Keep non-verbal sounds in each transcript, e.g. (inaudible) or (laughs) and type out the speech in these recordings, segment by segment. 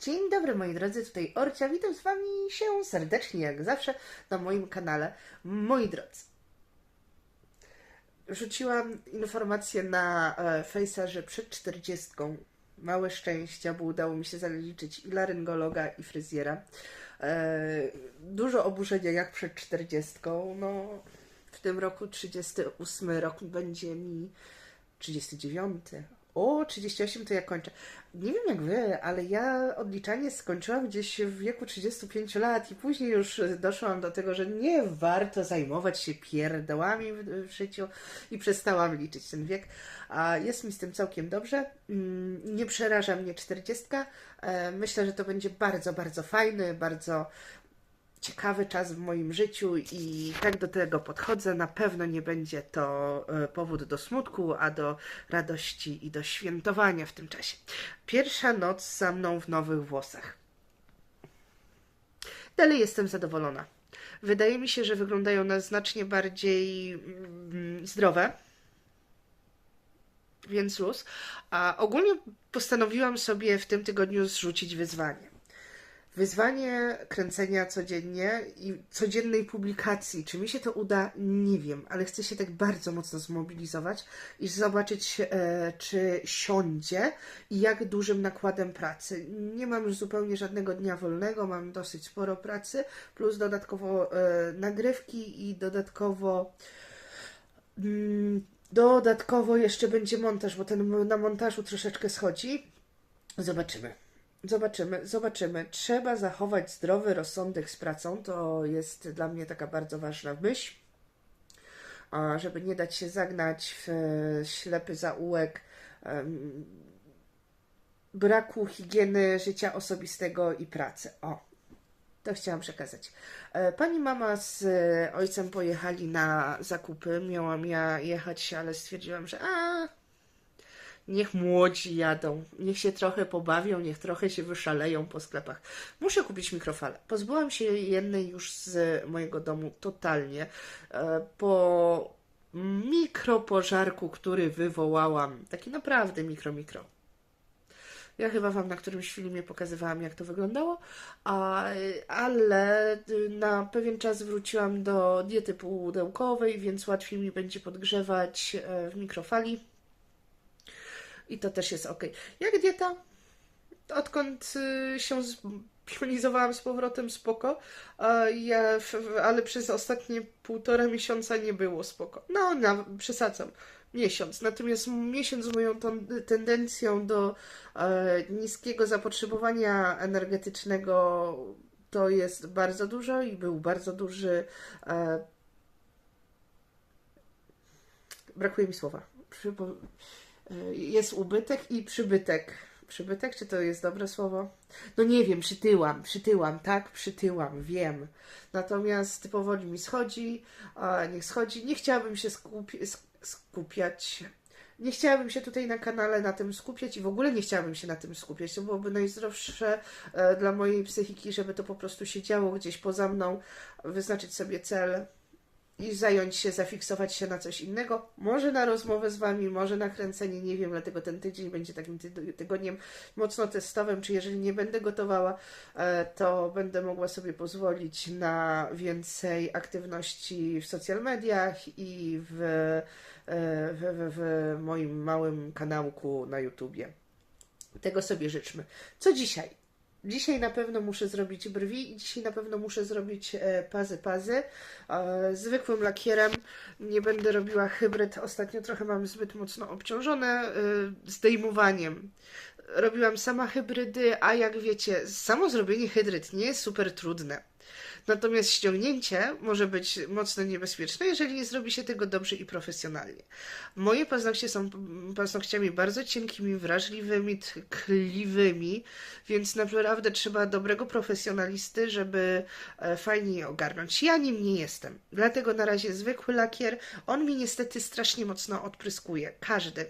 Dzień dobry moi drodzy, tutaj Orcia, witam z wami się serdecznie jak zawsze na moim kanale. Moi drodzy, rzuciłam informację na e, Face'a, że przed 40 małe szczęścia, bo udało mi się zaliczyć i laryngologa i fryzjera. E, dużo oburzenia jak przed 40, no w tym roku 38 rok będzie mi 39. O, 38 to ja kończę. Nie wiem jak wy, ale ja odliczanie skończyłam gdzieś w wieku 35 lat i później już doszłam do tego, że nie warto zajmować się pierdołami w, w życiu i przestałam liczyć ten wiek. A jest mi z tym całkiem dobrze. Mm, Nie przeraża mnie 40. E, Myślę, że to będzie bardzo, bardzo fajny, bardzo ciekawy czas w moim życiu i tak do tego podchodzę. Na pewno nie będzie to e, powód do smutku, a do radości i do świętowania w tym czasie. Pierwsza noc za mną w nowych włosach. Dalej jestem zadowolona. Wydaje mi się, że wyglądają na znacznie bardziej mm, zdrowe, więc luz. A ogólnie postanowiłam sobie w tym tygodniu zrzucić wyzwanie. Wyzwanie kręcenia codziennie i codziennej publikacji. Czy mi się to uda? Nie wiem, ale chcę się tak bardzo mocno zmobilizować i zobaczyć, e, czy siądzie i jak dużym nakładem pracy. Nie mam już zupełnie żadnego dnia wolnego, mam dosyć sporo pracy, plus dodatkowo e, nagrywki i dodatkowo. Mm, dodatkowo jeszcze będzie montaż, bo ten na montażu troszeczkę schodzi. Zobaczymy. Zobaczymy, zobaczymy. Trzeba zachować zdrowy rozsądek z pracą. To jest dla mnie taka bardzo ważna myśl. Żeby nie dać się zagnać w e, ślepy zaułek braku higieny życia osobistego i pracy. O, to chciałam przekazać. E, Pani mama z e, ojcem pojechali na zakupy. Miałam ja jechać, ale stwierdziłam, że a, Niech młodzi jadą, niech się trochę pobawią, niech trochę się wyszaleją po sklepach. Muszę kupić mikrofalę. Pozbyłam się jednej już z mojego domu totalnie. E, Po mikropożarku, który wywołałam. Taki naprawdę mikro, mikro. Ja chyba Wam na którymś filmie pokazywałam, jak to wyglądało, a, ale na pewien czas wróciłam do diety półdełkowej, więc łatwiej mi będzie podgrzewać e, w mikrofali. I to też jest ok. Jak dieta? Odkąd y, się spionizowałam z powrotem, spoko. Ja, ale przez ostatnie półtora miesiąca nie było spoko. No, na, przesadzam. Miesiąc. Natomiast miesiąc z moją tendencją do e, niskiego zapotrzebowania energetycznego to jest bardzo dużo i był bardzo duży. E, brakuje mi słowa. Jest ubytek i przybytek. Przybytek, czy to jest dobre słowo? No nie wiem, przytyłam, przytyłam, tak, przytyłam, wiem. Natomiast powoli mi schodzi, a niech schodzi. Nie chciałabym się skupi sk- skupiać. Nie chciałabym się tutaj na kanale na tym skupiać i w ogóle nie chciałabym się na tym skupiać. To byłoby najzdrowsze e, dla mojej psychiki, żeby to po prostu się działo gdzieś poza mną, wyznaczyć sobie cel i zająć się, zafiksować się na coś innego. Może na rozmowę z Wami, może na kręcenie, nie wiem, dlatego ten tydzień będzie takim ty- tygodniem mocno testowym, czy jeżeli nie będę gotowała, e, to będę mogła sobie pozwolić na więcej aktywności w social mediach i w, e, w, w, w moim małym kanałku na YouTubie. Tego sobie życzmy. Co dzisiaj? Dzisiaj na pewno muszę zrobić brwi dzisiaj na pewno muszę zrobić e, pazy pazy e, zwykłym lakierem. Nie będę robiła hybryd. Ostatnio trochę mam zbyt mocno obciążone e, zdejmowaniem. Robiłam sama hybrydy, a jak wiecie, samo zrobienie hybryd nie jest super trudne. Natomiast ściągnięcie może być mocno niebezpieczne, jeżeli nie zrobi się tego dobrze i profesjonalnie. Moje paznokcie są paznokciami bardzo cienkimi, wrażliwymi, tkliwymi, więc naprawdę trzeba dobrego profesjonalisty, żeby e, fajnie je ogarnąć. Ja nim nie jestem, dlatego na razie zwykły lakier. On mi niestety strasznie mocno odpryskuje. Każdy.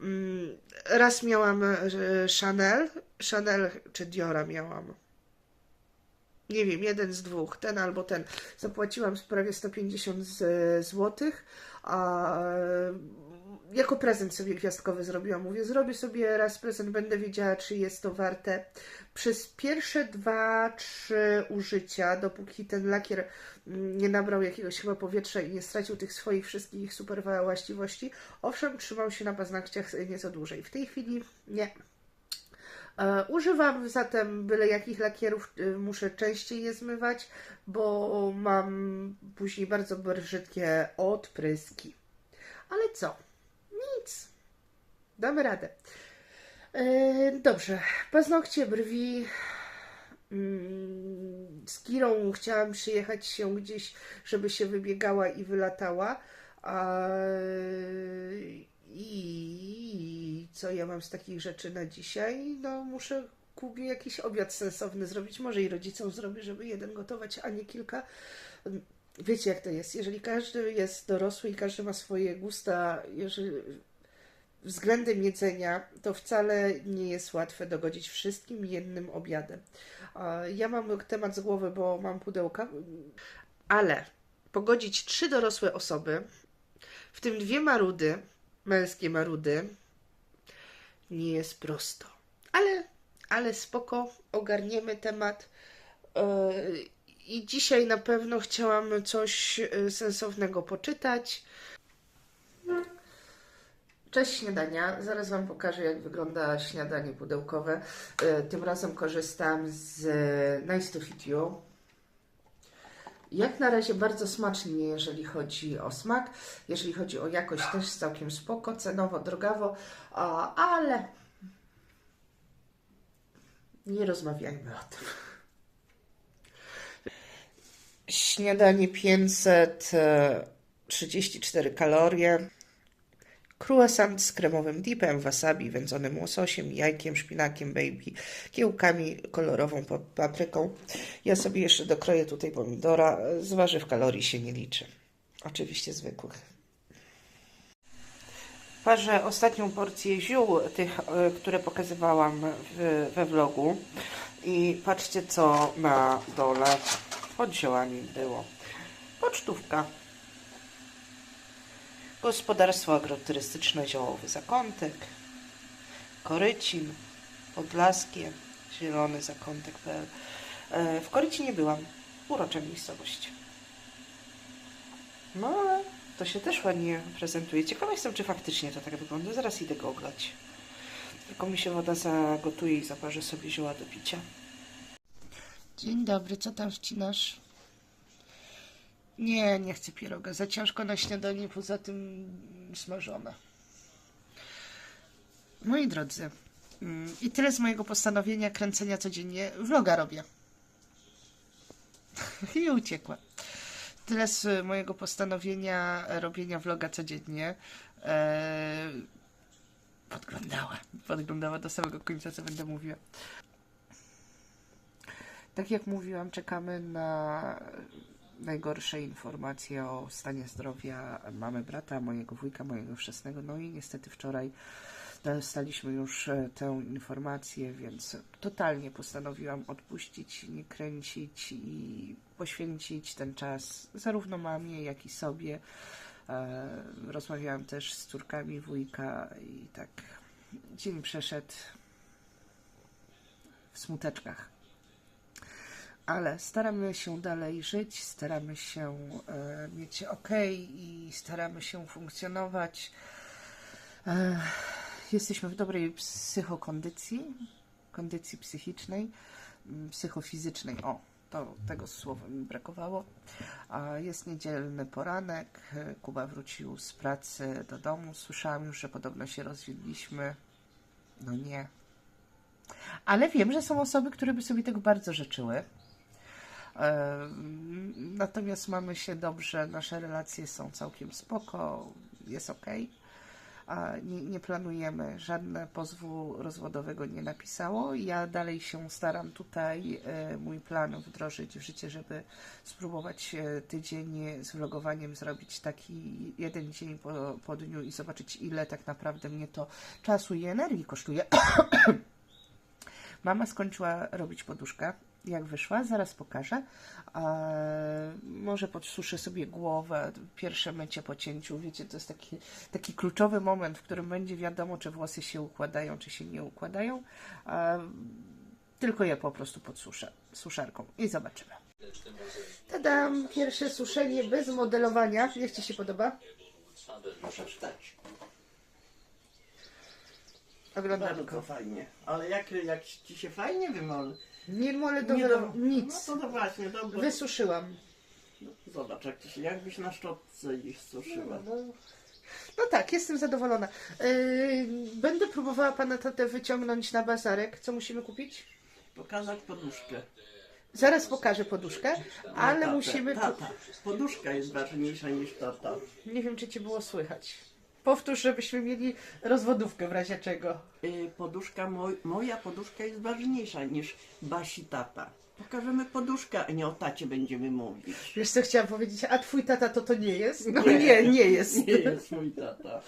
Mm, Raz miałam e, Chanel, Chanel czy Diora miałam nie wiem, jeden z dwóch, ten albo ten. Zapłaciłam prawie 150 z- złotych, a jako prezent sobie gwiazdkowy zrobiłam. Mówię, zrobię sobie raz prezent, będę wiedziała, czy jest to warte. Przez pierwsze dwa, trzy użycia, dopóki ten lakier mm, nie nabrał jakiegoś chyba powietrza i nie stracił tych swoich wszystkich super właściwości, owszem, trzymał się na paznokciach nieco dłużej. W tej chwili nie. E, Używam zatem byle jakich lakierów, e, muszę częściej je zmywać, bo mam później bardzo brzydkie odpryski. Ale co? Nic. Damy radę. E, Dobrze. Paznokcie, brwi. Mm, Z Kirą chciałam przyjechać się gdzieś, żeby się wybiegała i wylatała. I co ja mam z takich rzeczy na dzisiaj? No, muszę Kubie jakiś obiad sensowny zrobić. Może i rodzicom zrobię, żeby jeden gotować, a nie kilka. Wiecie, jak to jest. Jeżeli każdy jest dorosły i każdy ma swoje gusta, jeżeli względem jedzenia, to wcale nie jest łatwe dogodzić wszystkim jednym obiadem. Ja mam temat z głowy, bo mam pudełka, ale pogodzić trzy dorosłe osoby, w tym dwie marudy, męskie marudy, nie jest prosto. Ale, ale spoko, ogarniemy temat. Yy, I dzisiaj na pewno chciałam coś yy, sensownego poczytać. Cześć śniadania. Zaraz Wam pokażę, jak wygląda śniadanie pudełkowe. E, Tym razem korzystam z e, Nice to Fit You. Jak na razie bardzo smacznie, jeżeli chodzi o smak. Jeżeli chodzi o jakość, też całkiem spoko, cenowo, drogawo, ale nie rozmawiajmy o tym. Śniadanie 534 kalorie. Croissant z kremowym dipem, wasabi, wędzonym łososiem, jajkiem, szpinakiem, baby, kiełkami, kolorową pa- papryką. Ja sobie jeszcze dokroję tutaj pomidora. Z warzyw kalorii się nie liczy. Oczywiście zwykłych. Parzę ostatnią porcję ziół, tych, e, które pokazywałam w, we vlogu. I patrzcie, co na dole pod ziołami było. Pocztówka. Gospodarstwo agroturystyczne Ziołowy Zakątek, Korycin, Podlaskie, Zielony Zakątek.pl. E, W Koryci nie byłam. Urocza miejscowość. No ale to się też ładnie prezentuje. Ciekawa jestem, czy faktycznie to tak wygląda. Zaraz idę go oglać. Tylko mi się woda zagotuje i zaparzę sobie zioła do picia. Dzień dobry, co tam wcinasz? Nie, nie chcę pieroga. Za ciężko na śniadanie, poza tym smażone. Moi drodzy, mm, i tyle z mojego postanowienia kręcenia codziennie. Vloga robię. (laughs) I uciekła. Tyle z mojego postanowienia robienia vloga codziennie. Eee, podglądała. Podglądała do samego końca, co będę mówiła. Tak jak mówiłam, czekamy na najgorsze informacje o stanie zdrowia mamy brata, mojego wujka, mojego chrzestnego. No i niestety wczoraj dostaliśmy już e, tę informację, więc totalnie postanowiłam odpuścić, nie kręcić i poświęcić ten czas zarówno mamie, jak i sobie. E, Rozmawiałam też z córkami wujka i tak dzień przeszedł w smuteczkach ale staramy się dalej żyć, staramy się e, mieć ok i staramy się funkcjonować. E, jesteśmy w dobrej psychokondycji, kondycji psychicznej, mm, psychofizycznej. O, to tego słowa mi brakowało. A jest niedzielny poranek. e, Kuba wrócił z pracy do domu. Słyszałam już, że podobno się rozwiedliśmy. No nie. Ale wiem, że są osoby, które by sobie tego bardzo życzyły. Natomiast mamy się dobrze, nasze relacje są całkiem spoko, jest ok. Nie planujemy, żadne pozwu rozwodowego nie napisało. Ja dalej się staram tutaj e, mój plan wdrożyć w życie, żeby spróbować e, tydzień z vlogowaniem zrobić taki jeden dzień po, po dniu i zobaczyć, ile tak naprawdę mnie to czasu i energii kosztuje. (coughs) Mama skończyła robić poduszkę. Jak wyszła, zaraz pokażę. E, może podsuszę sobie głowę, pierwsze mycie po cięciu, wiecie, to jest taki, taki kluczowy moment, w którym będzie wiadomo, czy włosy się układają, czy się nie układają. E, tylko je po prostu podsuszę suszarką i zobaczymy. Tadam, pierwsze suszenie bez modelowania. Jak Ci się podoba? Możesz. Oglądanko. Bardzo fajnie. Ale jak, jak ci się fajnie wymol... Nie molę do Nie no, nic. No to no właśnie, dobrze. Wysuszyłam. Zobacz, jak ci się, jakbyś na szczotce ich suszyła. No, no tak, jestem zadowolona. Yy, będę próbowała pana tatę wyciągnąć na bazarek. Co musimy kupić? Pokazać poduszkę. Zaraz pokażę poduszkę, ale Tatę, musimy. Tata. Poduszka jest ważniejsza niż tata. Nie wiem, czy cię było słychać. Powtórz, żebyśmy mieli rozwodówkę w razie czego. Y, poduszka, moj, moja poduszka jest ważniejsza niż Basi tata. Pokażemy poduszkę, a nie o tacie będziemy mówić. Wiesz co chciałam powiedzieć? A twój tata to to nie jest? No nie, nie, jest. Nie (laughs) jest mój tata.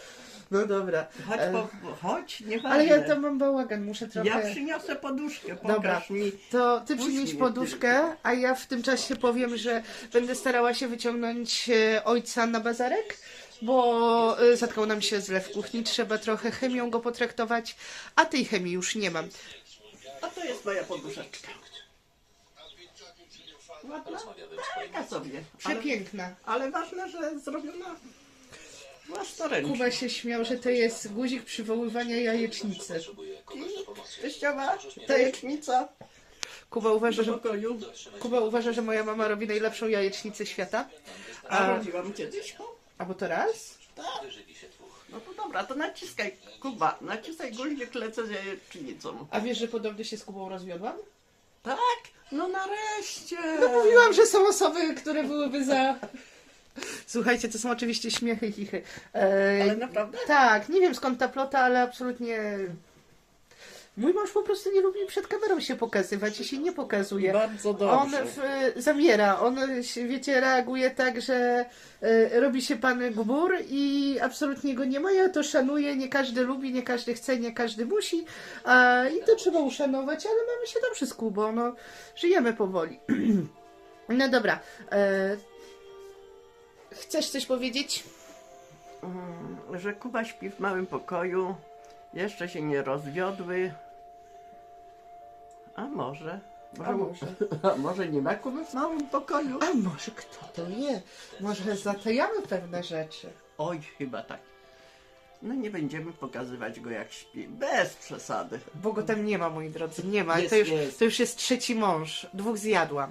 No dobra. Chodź, E, po, chodź, nieważne. Ale ja tam mam bałagan, muszę trochę. Ja przyniosę poduszkę, pokaż Dobra. mi. To ty przynieś poduszkę, a ja w tym czasie powiem, że będę starała się wyciągnąć e, ojca na bazarek, bo e, zatkał nam się zlew w kuchni, trzeba trochę chemią go potraktować, a tej chemii już nie mam. A to jest moja poduszeczka. Ładna? Taka sobie. Przepiękna. ale ważne, że zrobiona własnoręcznie. Kuba się śmiał, że to jest guzik przywoływania jajecznicy. I teściowa, jajecznica Kuba uważa, że. Kuba uważa, że moja mama robi najlepszą jajecznicę świata. A A, robiłam kiedyś? O, a bo to raz? tak. No to dobra, to naciskaj, Kuba, naciskaj guzik, lecę z jajecznicą. A wiesz, że podobnie się z Kubą rozwiodłam? Tak? No nareszcie! Mówiłam, że są osoby, które byłyby za. Słuchajcie, to są oczywiście śmiechy i chichy. E, Ale naprawdę? Tak, nie wiem skąd ta plota, ale absolutnie. Mój mąż po prostu nie lubi przed kamerą się pokazywać i się nie pokazuje. Bardzo On dobrze. w, zamiera, on się, wiecie, reaguje tak, że e, robi się pan gbur i absolutnie go nie ma. Ja to szanuję, nie każdy lubi, nie każdy chce, nie każdy musi. A, I to trzeba uszanować, ale mamy się dobrze z Kubą, no, żyjemy powoli. (clears throat) no dobra. E, chcesz coś powiedzieć? Mm, że Kuba śpi w małym pokoju, jeszcze się nie rozwiodły. A może? A może. (laughs) a może nie ma Kuby w małym pokoju? A może kto to wie? Może zatajamy pewne rzeczy. Oj, chyba tak. No nie będziemy pokazywać go jak śpi. Bez przesady. Bo go tam nie ma, moi drodzy, nie ma. Jest, to, już, jest. to już jest trzeci mąż. Dwóch zjadłam.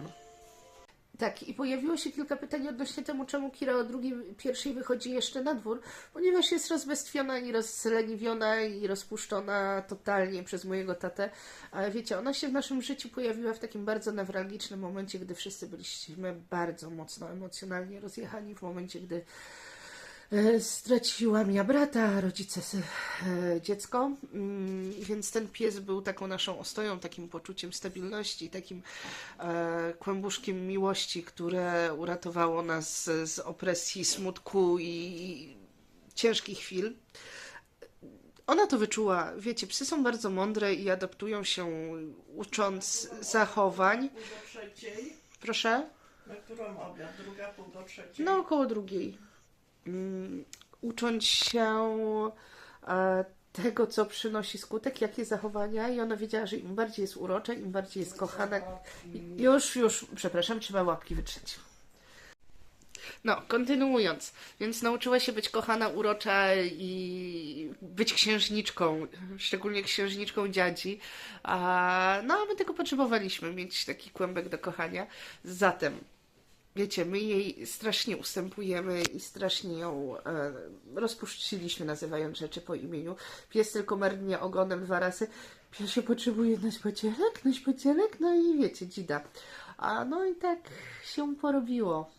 Tak, i pojawiło się kilka pytań odnośnie temu, czemu Kira o drugiej, pierwszej wychodzi jeszcze na dwór, ponieważ jest rozbestwiona i rozleniwiona i rozpuszczona totalnie przez mojego tatę. Ale wiecie, ona się w naszym życiu pojawiła w takim bardzo newralgicznym momencie, gdy wszyscy byliśmy bardzo mocno emocjonalnie rozjechani, w momencie, gdy Straciłam ja brata, rodzice, e, dziecko, mm, więc ten pies był taką naszą ostoją, takim poczuciem stabilności, takim e, kłębuszkiem miłości, które uratowało nas z, opresji, smutku i, ciężkich chwil. Ona to wyczuła. Wiecie, psy są bardzo mądre i adaptują się ucząc zachowań. Pół do trzeciej. Proszę? Na którą obiad? Druga pół do trzeciej. No, około drugiej. Mm, Ucząc się e, tego, co przynosi skutek, jakie zachowania, i ona wiedziała, że im bardziej jest urocza, im bardziej jest kochana. Już, już, przepraszam, trzeba łapki wytrzeć. No, kontynuując, więc nauczyła się być kochana, urocza i być księżniczką, szczególnie księżniczką dziadzi. A, no, a my tego potrzebowaliśmy, mieć taki kłębek do kochania. Zatem, wiecie, my jej strasznie ustępujemy i strasznie ją e, rozpuściliśmy, nazywając rzeczy po imieniu. Pies tylko merdnie ogonem dwa razy. Pies się potrzebuje na spacerek, na spacerek, no i wiecie, dzida. A no i tak się porobiło,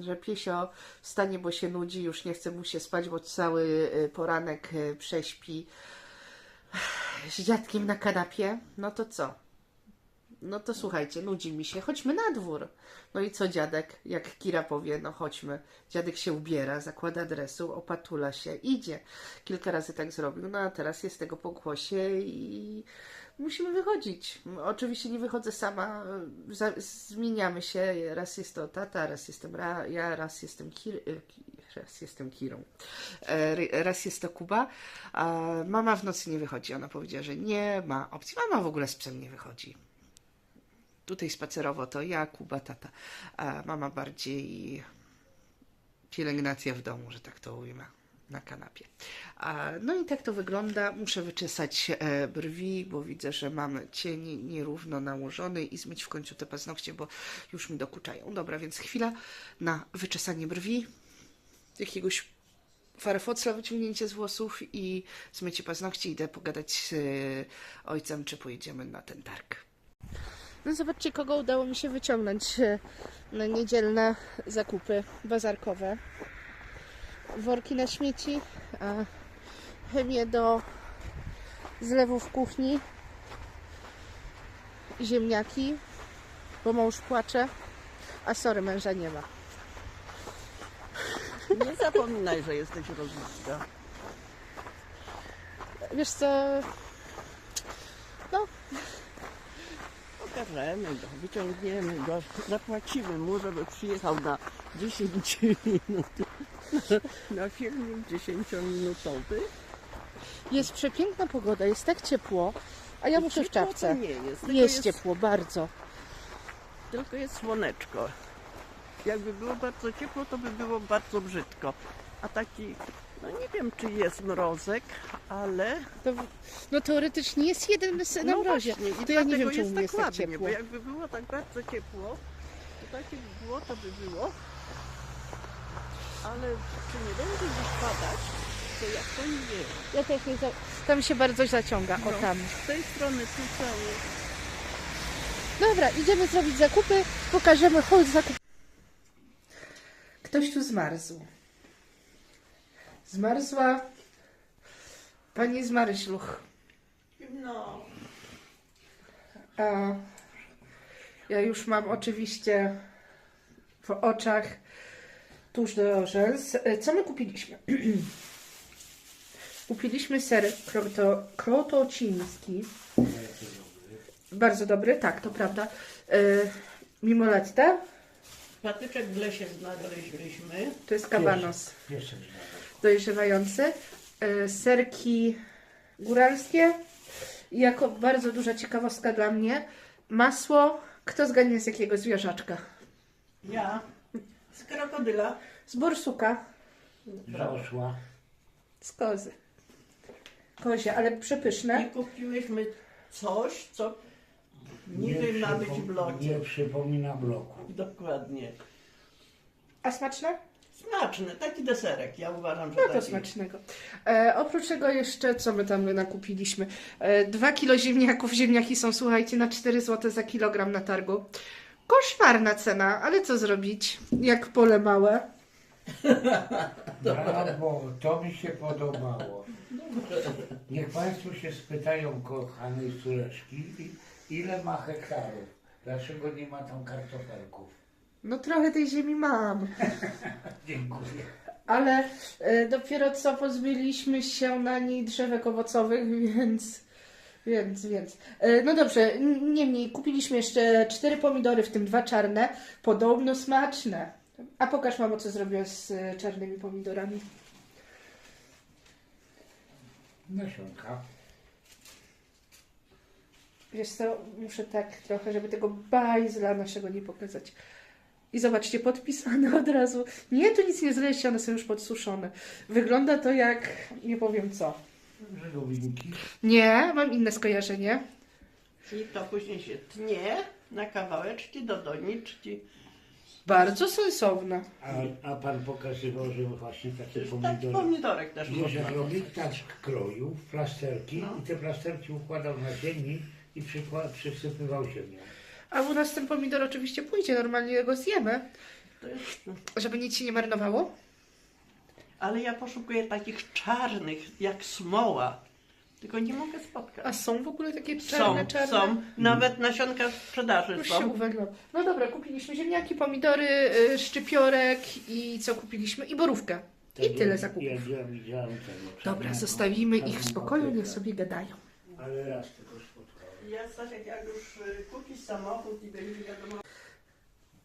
że piesio wstanie, bo się nudzi, już nie chce mu się spać, bo cały e, poranek e, prześpi z dziadkiem na kanapie. No to co? No to słuchajcie, nudzi mi się, chodźmy na dwór. No i co dziadek, jak Kira powie, no chodźmy. Dziadek się ubiera, zakłada dresu, opatula się, idzie. Kilka razy tak zrobił, no a teraz jest tego pokłosie i musimy wychodzić. Oczywiście nie wychodzę sama, zmieniamy się, raz jest to tata, raz jestem ra, ja, raz jestem Kir, Ki- raz jestem Kirą, E, raz jest to Kuba. Mama w nocy nie wychodzi, ona powiedziała, że nie ma opcji. Mama w ogóle z psem nie wychodzi. Tutaj spacerowo to ja, Kuba, tata. A mama bardziej pielęgnacja w domu, że tak to ujmę, na kanapie. A, no i tak to wygląda. Muszę wyczesać e, brwi, bo widzę, że mam cień nierówno nałożony i zmyć w końcu te paznokcie, bo już mi dokuczają. Dobra, więc chwila na wyczesanie brwi, jakiegoś farfocla, wyciągnięcie z włosów i zmycie paznokci. Idę pogadać z e, ojcem, czy pojedziemy na ten targ. No zobaczcie, kogo udało mi się wyciągnąć e, na niedzielne zakupy bazarkowe. Worki na śmieci, a chemię do zlewu w kuchni, ziemniaki, bo mąż płacze, a sorry, męża nie ma. Nie zapominaj, że jesteś rozliczka. Wiesz co, no Pokażemy go, wyciągniemy go, zapłacimy mu, żeby przyjechał na 10 minut. (laughs) Na filmik 10-minutowy. jest przepiękna pogoda, jest tak ciepło, a ja muszę w czapce. Nie jest, Jest jest, ciepło, bardzo. tylko jest słoneczko. Jakby było bardzo ciepło, to by było bardzo brzydko. A taki, no nie wiem czy jest mrozek, ale To, no teoretycznie jest jeden s- na no mrozie. właśnie, i To ja nie wiem, czemu jest mi jest tak ładnie, ciepło. Bo jakby było tak bardzo ciepło, to takie by było, to by było. Ale czy nie będzie dziś padać, to jak to nie wiem. Ja też nie za... Tam się bardzo zaciąga, o No. tam. Z tej strony tu cały Dobra, idziemy zrobić zakupy, pokażemy chodź zakup. Ktoś tu zmarzł. Zmarzła pani z Maryśluch. No, A ja już mam oczywiście w oczach tuż do rzęs. Co my kupiliśmy? (clears throat) kupiliśmy ser kroto, krotociński. Bardzo dobry, tak, to prawda. E, Mimoletta, patyczek w lesie znaleźliśmy. to jest kabanos Jeszcze nie dojrzewający. E, Serki góralskie. Jako bardzo duża ciekawostka dla mnie, masło, kto zgadnie z jakiego zwierzaczka? Ja z krokodyla. Z borsuka, Zaszła. z kozy. Kozie, ale przepyszne. I kupiłyśmy coś, co niby ma być w locie. Nie przypomina bloku. Dokładnie. A smaczne? Smaczny, taki deserek. Ja uważam, że No to taki. smacznego. E, oprócz tego jeszcze, co my tam nakupiliśmy? E, dwa kilo ziemniaków. Ziemniaki są, słuchajcie, na 4 zł za kilogram na targu. Koszmarna cena, ale co zrobić, jak pole małe. (laughs) Brawo, to mi się podobało. Niech Państwo się spytają kochanej córeczki, i- ile ma hektarów? Dlaczego nie ma tam kartofelków? No trochę tej ziemi mam. (laughs) Dziękuję. Ale e, dopiero co pozbyliśmy się na niej drzewek owocowych, (laughs) więc. Więc, więc. E, no dobrze, n- niemniej kupiliśmy jeszcze cztery pomidory, w tym dwa czarne. Podobno smaczne. A pokaż mamo, co zrobiła z e, czarnymi pomidorami. Nasionka. Wiesz co, muszę tak trochę, żeby tego bajzla naszego nie pokazać. I zobaczcie, podpisane od razu. Nie, tu nic nie zleście, one są już podsuszone. Wygląda to jak, nie powiem co. Żegowinki. Nie, mam inne skojarzenie. I to później się tnie na kawałeczki do doniczki. Bardzo sensowne. A, a Pan pokazywał, że właśnie takie Taki pomidory. pomidorek też można. robi tak kroju, plasterki No. i te plasterki układał na ziemi i przykła- przysypywał ziemią. A u nas ten pomidor oczywiście pójdzie, normalnie go zjemy, To jest... żeby nic się nie marnowało. Ale ja poszukuję takich czarnych, jak smoła. Tylko nie mogę spotkać. A są w ogóle takie Są, czarne, czarne? są. Nawet nasionka w sprzedaży Już się są. uwaliłam. No dobra, kupiliśmy ziemniaki, pomidory, y, szczypiorek i co kupiliśmy? I borówkę. I tyle zakupów. Ja, ja widziałem tego Dobra, czarnego- zostawimy ich w czarnego spokoju, niech sobie gadają. Ale raz tylko. Ja jak już y, samochód i wiadomo...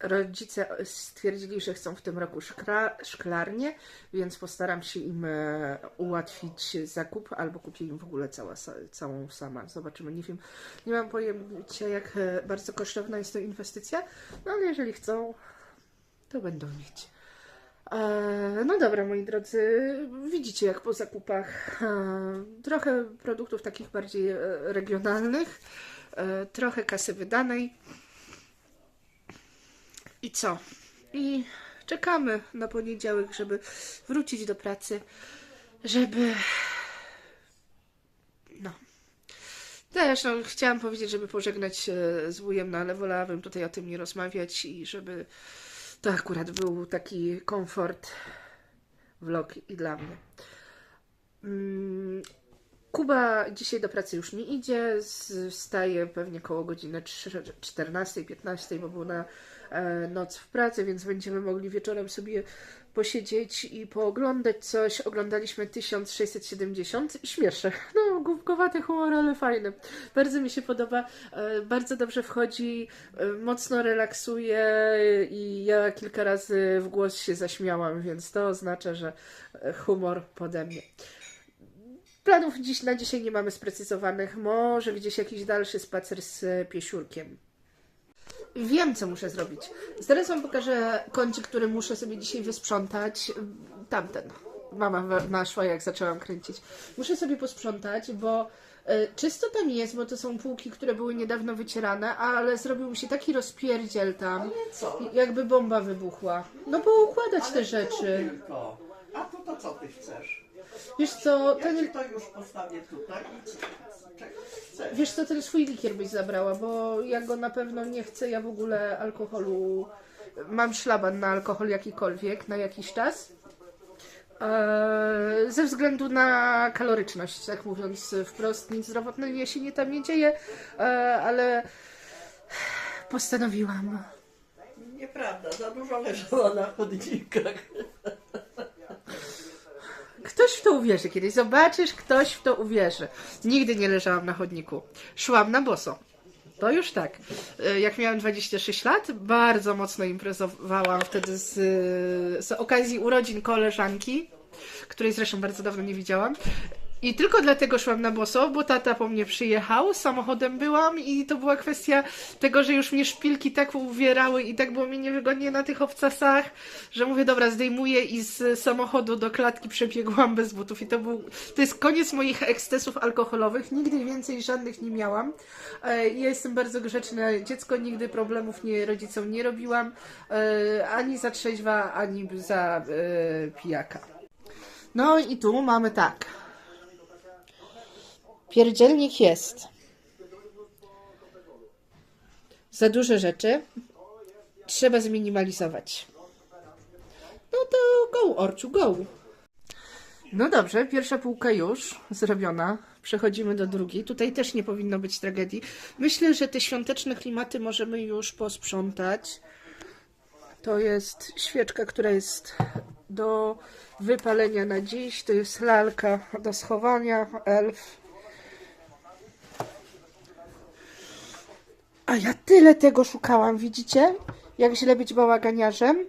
Rodzice stwierdzili, że chcą w tym roku szkla, szklarnię, więc postaram się im e, ułatwić zakup, albo kupię im w ogóle cała, całą sama. Zobaczymy. Nie wiem, nie mam pojęcia, jak e, bardzo kosztowna jest to inwestycja, no ale jeżeli chcą, to będą mieć. E, No dobra, moi drodzy, widzicie jak po zakupach e, trochę produktów takich bardziej e, regionalnych, trochę kasy wydanej. I co? I czekamy na poniedziałek, żeby wrócić do pracy, żeby. No. Też, no, chciałam powiedzieć, żeby pożegnać się z wujem, no ale wolałabym tutaj o tym nie rozmawiać i żeby to akurat był taki komfort vlog i dla mnie. Mm, Kuba dzisiaj do pracy już nie idzie, wstaje pewnie koło godziny 14-15, bo był na noc w pracy, więc będziemy mogli wieczorem sobie posiedzieć i pooglądać coś. Oglądaliśmy 1670. Śmieszne. (laughs) No, głupkowaty humor, ale fajny. Bardzo mi się podoba. E, Bardzo dobrze wchodzi, e, mocno relaksuje i ja kilka razy w głos się zaśmiałam, więc to oznacza, że e, humor pode mnie. Planów dziś na dzisiaj nie mamy sprecyzowanych. Może gdzieś jakiś dalszy spacer z e, piesiurkiem. Wiem, co muszę zrobić. Zaraz Wam pokażę kącik, który muszę sobie dzisiaj wysprzątać. Tamten. Mama naszła, jak zaczęłam kręcić. Muszę sobie posprzątać, bo e, czysto tam jest, bo to są półki, które były niedawno wycierane, ale zrobił mi się taki rozpierdziel tam, Co? jakby bomba wybuchła. No poukładać te rzeczy. Tylko. A to, to co ty chcesz? Wiesz co, Ja ci to już postawię tutaj i? Czego ty chcesz? wiesz co, ten swój likier byś zabrała, bo ja go na pewno nie chcę, ja w ogóle alkoholu, mam szlaban na alkohol jakikolwiek, na jakiś czas. Eee, ze względu na kaloryczność, tak mówiąc wprost, nic zdrowotnego się nie tam nie dzieje, eee, ale postanowiłam. Nieprawda, za dużo leżała na chodnikach. Ktoś w to uwierzy kiedyś, zobaczysz, ktoś w to uwierzy. Nigdy nie leżałam na chodniku. Szłam na boso. To już tak. E, Jak miałam 26 lat, bardzo mocno imprezowałam wtedy z, z okazji urodzin koleżanki, której zresztą bardzo dawno nie widziałam. I tylko dlatego szłam na boso, bo tata po mnie przyjechał, samochodem byłam i to była kwestia tego, że już mnie szpilki tak uwierały i tak było mi niewygodnie na tych obcasach, że mówię, dobra, zdejmuję i z samochodu do klatki przebiegłam bez butów i to był, to jest koniec moich ekscesów alkoholowych, nigdy więcej żadnych nie miałam. E, Ja jestem bardzo grzeczne dziecko, nigdy problemów nie, rodzicom nie robiłam, e, ani za trzeźwa, ani za e, pijaka. No i tu mamy tak. Pierdzielnik jest. Za duże rzeczy. Trzeba zminimalizować. No to go, Orciu, go. No dobrze, pierwsza półka już zrobiona. Przechodzimy do drugiej. Tutaj też nie powinno być tragedii. Myślę, że te świąteczne klimaty możemy już posprzątać. To jest świeczka, która jest do wypalenia na dziś. To jest lalka do schowania, elf. A ja tyle tego szukałam, widzicie? Jak źle być bałaganiarzem.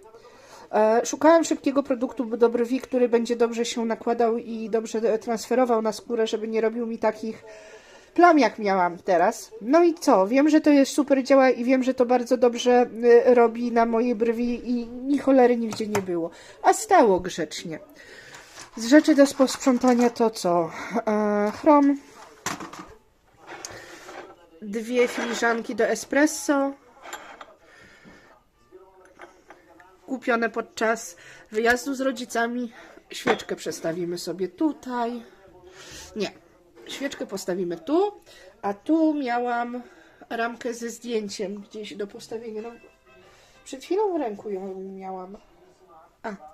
E, szukałam szybkiego produktu do brwi, który będzie dobrze się nakładał i dobrze e, transferował na skórę, żeby nie robił mi takich plam, jak miałam teraz. No i co? Wiem, że to jest super działa i wiem, że to bardzo dobrze y, robi na mojej brwi i ni cholery nigdzie nie było. A stało grzecznie. Z rzeczy do posprzątania to co? E, chrom. Dwie filiżanki do espresso. Kupione podczas wyjazdu z rodzicami. Świeczkę przestawimy sobie tutaj. Nie. Świeczkę postawimy tu, a tu miałam ramkę ze zdjęciem gdzieś do postawienia. No, przed chwilą w ręku ją miałam. A.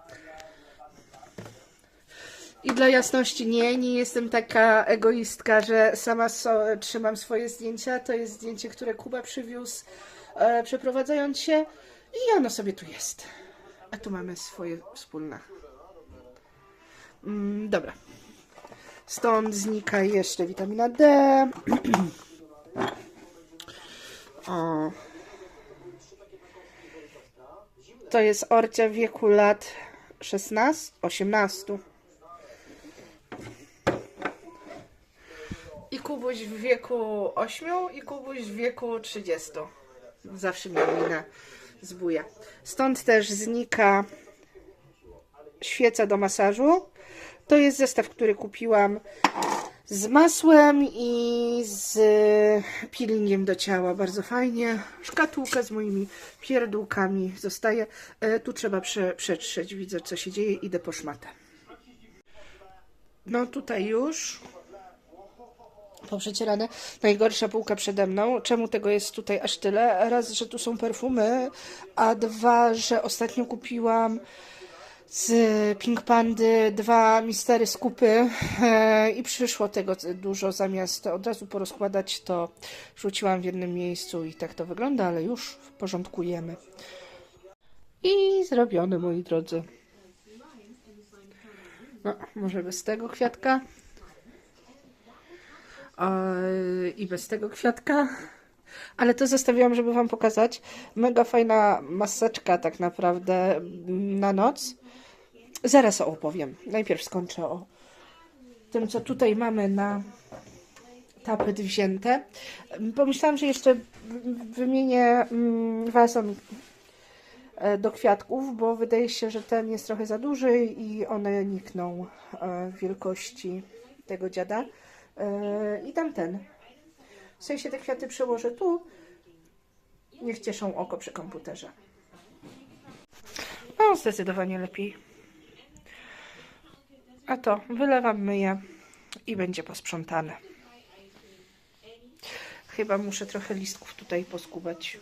I dla jasności, nie, nie jestem taka egoistka, że sama so, trzymam swoje zdjęcia. To jest zdjęcie, które Kuba przywiózł e, przeprowadzając się i ono sobie tu jest. A tu mamy swoje wspólne. Mm, dobra. Stąd znika jeszcze witamina D. (clears throat) o. To jest orcia w wieku lat 16, 18. I Kubuś w wieku 8 i Kubuś w wieku 30. Zawsze miał minę zbuja. Stąd też znika świeca do masażu. To jest zestaw, który kupiłam z masłem i z peelingiem do ciała. Bardzo fajnie. Szkatułka z moimi pierdółkami zostaje. E, tu trzeba prze, przetrzeć. Widzę, co się dzieje. Idę po szmatę. No tutaj już poprzecierane. Najgorsza półka przede mną. Czemu tego jest tutaj aż tyle? Raz, że tu są perfumy, a dwa, że ostatnio kupiłam z Pink Pandy dwa mistery skupy e, i przyszło tego dużo. Zamiast od razu porozkładać, to rzuciłam w jednym miejscu i tak to wygląda, ale już porządkujemy. I zrobione, moi drodzy. No, może bez tego kwiatka. I bez tego kwiatka. Ale to zostawiłam, żeby Wam pokazać. Mega fajna maseczka tak naprawdę na noc. Zaraz opowiem. Najpierw skończę o tym, co tutaj mamy na tapet wzięte. Pomyślałam, że jeszcze wymienię mm, wazon e, do kwiatków, bo wydaje się, że ten jest trochę za duży i one nikną e, wielkości tego dziada. E, I tamten. W sensie te kwiaty przełożę tu. Niech cieszą oko przy komputerze. No, zdecydowanie lepiej. A to wylewam, myję i będzie posprzątane. Chyba muszę trochę listków tutaj poskubać.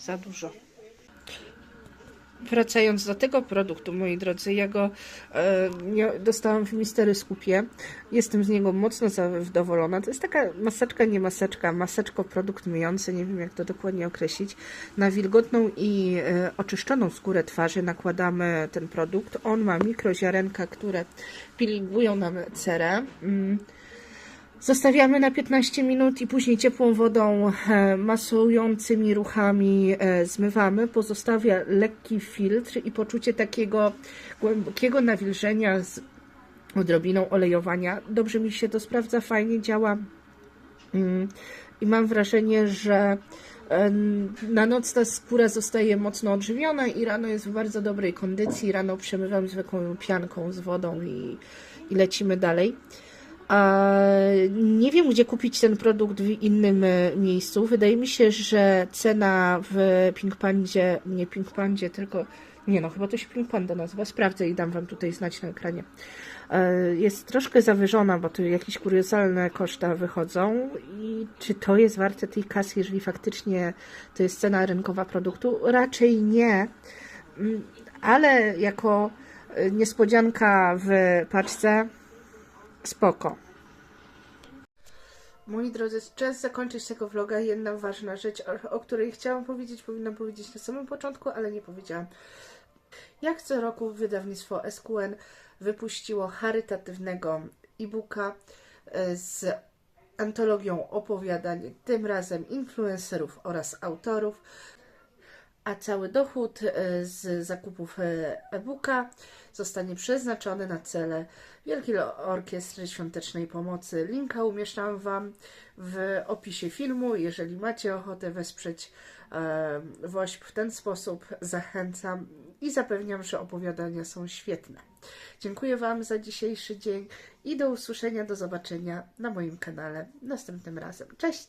Za dużo. Wracając do tego produktu, moi drodzy, ja go e, dostałam w Mistery Skupie. Jestem z niego mocno zadowolona. To jest taka maseczka, nie maseczka, maseczko produkt myjący, nie wiem jak to dokładnie określić. Na wilgotną i e, oczyszczoną skórę twarzy nakładamy ten produkt. On ma mikroziarenka, które pielęgnują nam cerę. Mm. Zostawiamy na 15 minut i później ciepłą wodą e, masującymi ruchami e, zmywamy. Pozostawia lekki filtr i poczucie takiego głębokiego nawilżenia z odrobiną olejowania. Dobrze mi się to sprawdza, fajnie działa Mm, i mam wrażenie, że em, na noc ta skóra zostaje mocno odżywiona i rano jest w bardzo dobrej kondycji. Rano przemywam zwykłą pianką z wodą i, i lecimy dalej. Nie wiem, gdzie kupić ten produkt w innym e, miejscu. Wydaje mi się, że cena w Pink Pandzie, nie Pink Pandzie, tylko nie no, chyba to się Pink Panda nazywa. Sprawdzę i dam Wam tutaj znać na ekranie. E, Jest troszkę zawyżona, bo tu jakieś kuriozalne koszta wychodzą. I czy to jest warte tej kasy, jeżeli faktycznie to jest cena rynkowa produktu? Raczej nie. Mm, Ale jako e, niespodzianka w paczce spoko. Moi drodzy, czas zakończyć tego vloga. Jedna ważna rzecz, o, której chciałam powiedzieć, powinnam powiedzieć na samym początku, ale nie powiedziałam. Jak co roku wydawnictwo SQN wypuściło charytatywnego e-booka e, z antologią opowiadań, tym razem influencerów oraz autorów, a cały dochód e, z zakupów e, e-booka zostanie przeznaczony na cele Wielkiej Orkiestry Świątecznej Pomocy. Linka umieszczam Wam w opisie filmu. Jeżeli macie ochotę wesprzeć e, WOŚP w ten sposób, zachęcam i zapewniam, że opowiadania są świetne. Dziękuję Wam za dzisiejszy dzień i do usłyszenia, do zobaczenia na moim kanale następnym razem. Cześć!